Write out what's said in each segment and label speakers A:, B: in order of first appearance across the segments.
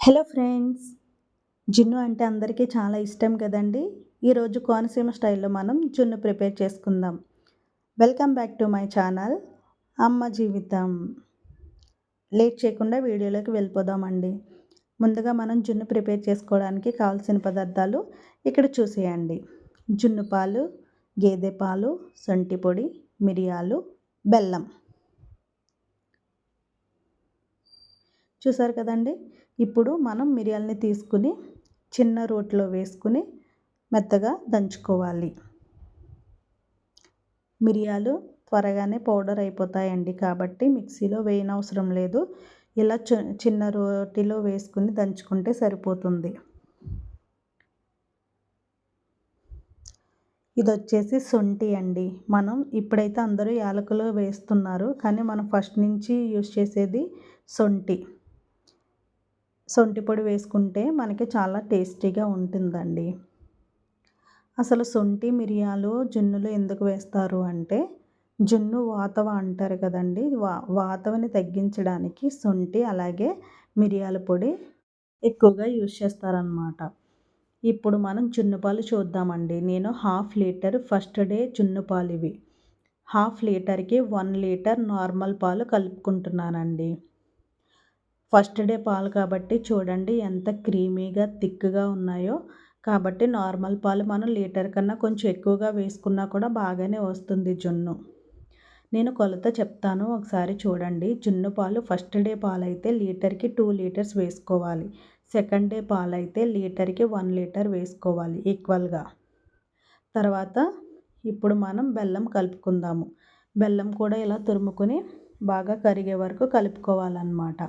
A: Hello friends జున్ను అంటే అందరికీ చాలా ఇష్టం కదండి? ఈరోజు కోనసీమ స్టైల్లో మనం జున్ను ప్రిపేర్ చేసుకుందాం. Welcome back to my channel అమ్మ జీవితం. లేట్ చేయకుండా వీడియోలోకి వెళ్ళిపోదామండి. ముందుగా మనం జున్ను ప్రిపేర్ చేసుకోవడానికి కావాల్సిన పదార్థాలు ఇక్కడ చూసేయండి. జున్ను పాలు గేదె పాలు సొంటి పొడి మిరియాలు బెల్లం. చూసారు కదండి? ఇప్పుడు మనం మిరియాలని తీసుకుని చిన్న రోట్లో వేసుకుని మెత్తగా దంచుకోవాలి. మిరియాలు త్వరగానే పౌడర్ అయిపోతాయండి కాబట్టి మిక్సీలో వేయనవసరం లేదు. ఇలా చిన్న రోటిలో వేసుకుని దంచుకుంటే సరిపోతుంది. ఇది వచ్చేసి శొంఠి అండి. మనం ఇప్పుడైతే అందరూ యాలకులు వేస్తున్నారు కానీ మనం ఫస్ట్ నుంచి యూస్ చేసేది శొంఠి. సొంటి పొడి వేసుకుంటే మనకి చాలా టేస్టీగా ఉంటుందండి. అసలు సొంటి మిరియాలు జున్నులు ఎందుకు వేస్తారు అంటే జున్ను వాతవ అంటారు కదండి. వా వాతవని తగ్గించడానికి సొంటి అలాగే మిరియాల పొడి ఎక్కువగా యూజ్ చేస్తారనమాట ఇప్పుడు మనం జున్ను పాలు చూద్దామండి. నేను హాఫ్ లీటర్ ఫస్ట్ డే జున్నుపాలు ఇవి. హాఫ్ లీటర్కి వన్ లీటర్ నార్మల్ పాలు కలుపుకుంటున్నానండి. ఫస్ట్ డే పాలు కాబట్టి చూడండి ఎంత క్రీమీగా థిక్గా ఉన్నాయో. కాబట్టి నార్మల్ పాలు మనం లీటర్ కన్నా కొంచెం ఎక్కువగా వేసుకున్నా కూడా బాగానే వస్తుంది జున్ను. నేను కొలత చెప్తాను ఒకసారి చూడండి. జున్ను పాలు ఫస్ట్ డే పాలు అయితే లీటర్కి టూ లీటర్స్ వేసుకోవాలి. సెకండ్ డే పాలు అయితే లీటర్కి వన్ లీటర్ వేసుకోవాలి ఈక్వల్గా. తర్వాత ఇప్పుడు మనం బెల్లం కలుపుకుందాము. బెల్లం కూడా ఇలా తురుముకొని బాగా కరిగే వరకు కలుపుకోవాలన్నమాట.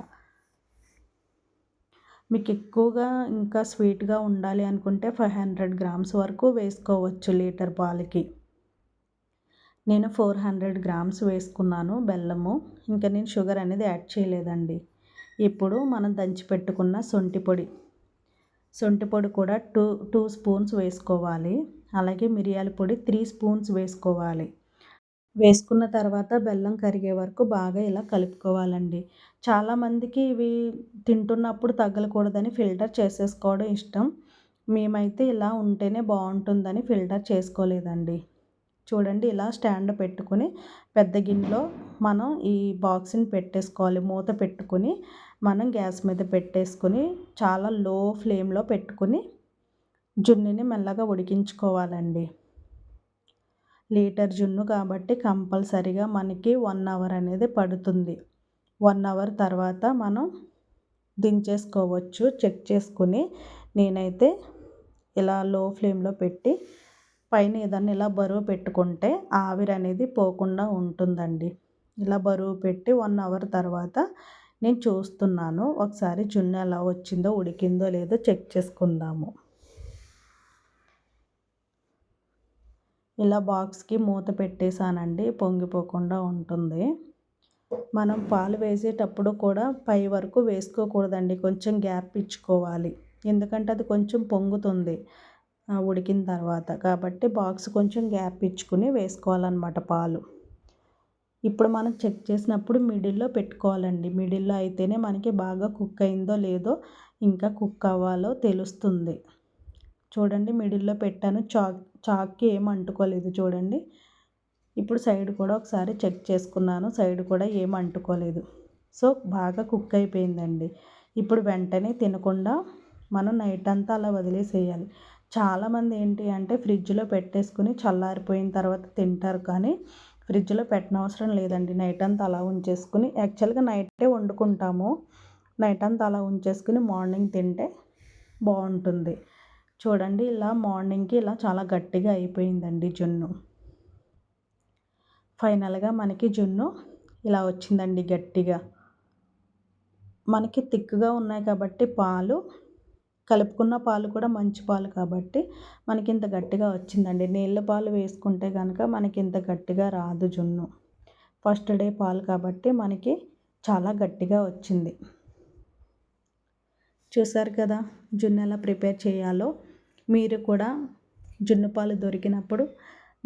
A: మీకు ఎక్కువగా ఇంకా స్వీట్గా ఉండాలి అనుకుంటే ఫైవ్ హండ్రెడ్ గ్రామ్స్ వరకు వేసుకోవచ్చు లీటర్ పాలకి. నేను ఫోర్ హండ్రెడ్ గ్రామ్స్ వేసుకున్నాను బెల్లము. ఇంకా నేను షుగర్ అనేది యాడ్ చేయలేదండి. ఇప్పుడు మనం దంచి పెట్టుకున్న సొంటి పొడి. సొంటి పొడి కూడా టూ టూ స్పూన్స్ వేసుకోవాలి. అలాగే మిరియాల పొడి త్రీ స్పూన్స్ వేసుకోవాలి. వేసుకున్న తర్వాత బెల్లం కరిగే వరకు బాగా ఇలా కలుపుకోవాలండి. చాలామందికి ఇవి తింటున్నప్పుడు తగ్గలకూడదని ఫిల్టర్ చేసేసుకోవడం ఇష్టం. మేమైతే ఇలా ఉంటేనే బాగుంటుందని ఫిల్టర్ చేసుకోలేదండి. చూడండి ఇలా స్టాండ్ పెట్టుకుని పెద్ద గిన్నెలో మనం ఈ బాక్స్ని పెట్టేసుకోవాలి. మూత పెట్టుకుని మనం గ్యాస్ మీద పెట్టేసుకుని చాలా లో ఫ్లేమ్లో పెట్టుకుని జున్నుని మెల్లగా ఉడికించుకోవాలండి. లీటర్ జున్ను కాబట్టి కంపల్సరిగా మనకి వన్ అవర్ అనేది పడుతుంది. వన్ అవర్ తర్వాత మనం దించేసుకోవచ్చు చెక్ చేసుకుని నేనైతే ఇలా లో ఫ్లేమ్లో పెట్టి పైన ఏదన్నా ఇలా బరువు పెట్టుకుంటే ఆవిరి అనేది పోకుండా ఉంటుందండి. ఇలా బరువు పెట్టి వన్ అవర్ తర్వాత నేను చూస్తున్నాను. ఒకసారి జున్ను ఎలా వచ్చిందో ఉడికిందో లేదో చెక్ చేసుకుందాము. ఇలా బాక్స్కి మూత పెట్టేశానండి. పొంగిపోకుండా ఉంటుంది. మనం పాలు వేసేటప్పుడు కూడా పై వరకు వేసుకోకూడదండి. కొంచెం గ్యాప్ ఇచ్చుకోవాలి. ఎందుకంటే అది కొంచెం పొంగుతుంది ఉడికిన తర్వాత. కాబట్టి బాక్స్ కొంచెం గ్యాప్ ఇచ్చుకుని వేసుకోవాలన్నమాట పాలు. ఇప్పుడు మనం చెక్ చేసినప్పుడు మిడిల్లో పెట్టుకోవాలండి. మిడిల్లో అయితేనే మనకి బాగా కుక్ అయిందో లేదో ఇంకా కుక్ అవ్వాలో తెలుస్తుంది. చూడండి మిడిల్లో పెట్టాను. చాక్ చాక్కి ఏం అంటుకోలేదు. చూడండి ఇప్పుడు సైడ్ కూడా ఒకసారి చెక్ చేసుకున్నాను. సైడ్ కూడా ఏం అంటుకోలేదు. సో బాగా కుక్ అయిపోయిందండి. ఇప్పుడు వెంటనే తినకుండా మనం నైట్ అంతా అలా వదిలేసేయాలి. చాలామంది ఏంటి అంటే ఫ్రిడ్జ్లో పెట్టేసుకుని చల్లారిపోయిన తర్వాత తింటారు కానీ ఫ్రిడ్జ్లో పెట్టనవసరం లేదండి. నైట్ అంతా అలా ఉంచేసుకుని యాక్చువల్గా నైటే వండుకుంటాము. నైట్ అంతా అలా ఉంచేసుకుని మార్నింగ్ తింటే బాగుంటుంది. చూడండి ఇలా మార్నింగ్కి ఇలా చాలా గట్టిగా అయిపోయిందండి జున్ను. ఫైనల్గా మనకి జున్ను ఇలా వచ్చిందండి గట్టిగా. మనకి థిక్గా ఉన్నాయి కాబట్టి పాలు కలుపుకున్న పాలు కూడా మంచి పాలు కాబట్టి మనకి ఇంత గట్టిగా వచ్చిందండి. నీళ్ళ పాలు వేసుకుంటే కనుక మనకి ఇంత గట్టిగా రాదు జున్ను. ఫస్ట్ డే పాలు కాబట్టి మనకి చాలా గట్టిగా వచ్చింది. చూసారు కదా జున్ను ఎలా ప్రిపేర్ చేయాలో? మీరు కూడా జున్ను పాలు దొరికినప్పుడు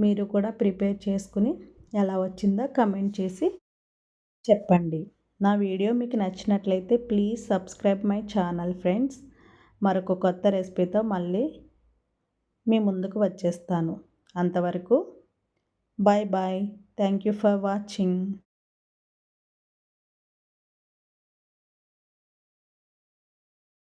A: మీరు కూడా ప్రిపేర్ చేసుకుని ఎలా వచ్చిందో కమెంట్ చేసి చెప్పండి. నా వీడియో మీకు నచ్చినట్లయితే please subscribe my channel friends. మరొక కొత్త రెసిపీతో మళ్ళీ మీ ముందుకు వచ్చేస్తాను. అంతవరకు bye bye thank you for watching.